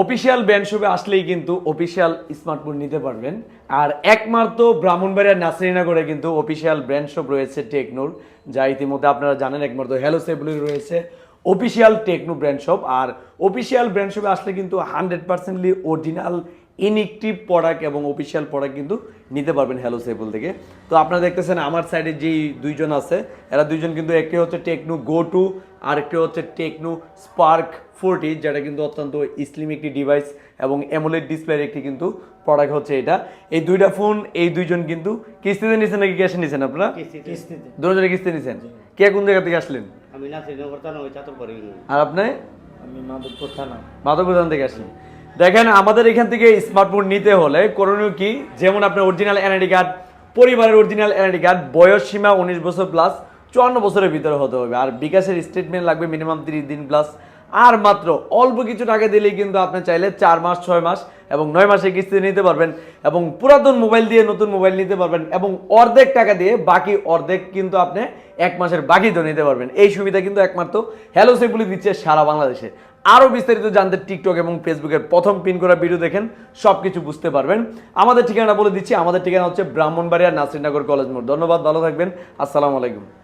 Official band শপে আসলেই কিন্তু অফিসিয়াল স্মার্টফোন নিতে পারবেন। আর একমাত্র ব্রাহ্মণবাড়িয়ার নাসরিনগরে কিন্তু অফিসিয়াল ব্র্যান্ড শপ রয়েছে টেকনোর, যা ইতিমধ্যে আপনারা জানেন, একমাত্র হ্যালো সেবলি রয়েছে। অফিসিয়াল টেকনো ব্র্যান্ড শপ আর অফিসিয়াল ব্র্যান্ড শপে আসলে কিন্তু হান্ড্রেড পার্সেন্টলি অরিজিনাল ইনিকটিভ প্রোডাক্ট এবং অফিসিয়াল প্রোডাক্ট কিন্তু নিতে পারবেন হ্যালো সেবুল থেকে। তো আপনারা দেখতেছেন আমার সাইডে যেই দুইজন আছে এরা দুইজন কিন্তু একটি হচ্ছে টেকনো গো টু আর একটি হচ্ছে টেকনো স্পার্ক ফোরটি যেটা কিন্তু অত্যন্ত স্লিম একটি ডিভাইস এবং অ্যামোলেড ডিসপ্লের একটি কিন্তু প্রোডাক্ট হচ্ছে এটা। এই দুইটা ফোন এই দুইজন কিন্তু কিস্তিতে নিছেন নাকি ক্যাশে নিছেন আপনারা? দুজনে কিস্তি নিছেন? কে কোন জায়গা থেকে আসলেন? আমি না শ্রীনগর থানা ওই চাতরপুর ইউনিয়ন আর আপনি? আমি মাধবপুর থানা। থেকে আসলেন দেখেন আমাদের এখান থেকে স্মার্টফোন নিতে হলে করণীয় কি? যেমন আপনার অরিজিনাল এনআইডি কার্ড পরিবারের অরিজিনাল এনআইডি কার্ড বয়স সীমা উনিশ বছর প্লাস চুয়ান্ন বছরের ভিতরে হতে হবে। আর বিকাশের স্টেটমেন্ট লাগবে মিনিমাম তিরিশ দিন প্লাস আর মাত্র অল্প কিছু টাকা দিলেই কিন্তু আপনি চাইলে চার মাস ছয় মাস এবং নয় মাসে কিস্তি নিতে পারবেন এবং পুরাতন মোবাইল দিয়ে নতুন মোবাইল নিতে পারবেন এবং অর্ধেক টাকা দিয়ে বাকি অর্ধেক কিন্তু আপনি এক মাসের বাকি তো নিতে পারবেন। এই সুবিধা কিন্তু একমাত্র হ্যালো সেগুলি দিচ্ছে সারা বাংলাদেশে। আরও বিস্তারিত জানতে টিকটক এবং ফেসবুকের প্রথম পিন করা ভিডিও দেখেন সব কিছু বুঝতে পারবেন। আমাদের ঠিকানা বলে দিচ্ছি। আমাদের ঠিকানা হচ্ছে ব্রাহ্মণবাড়িয়া নাসিরনগর কলেজ মোড়। ধন্যবাদ, ভালো থাকবেন। আসসালামু আলাইকুম।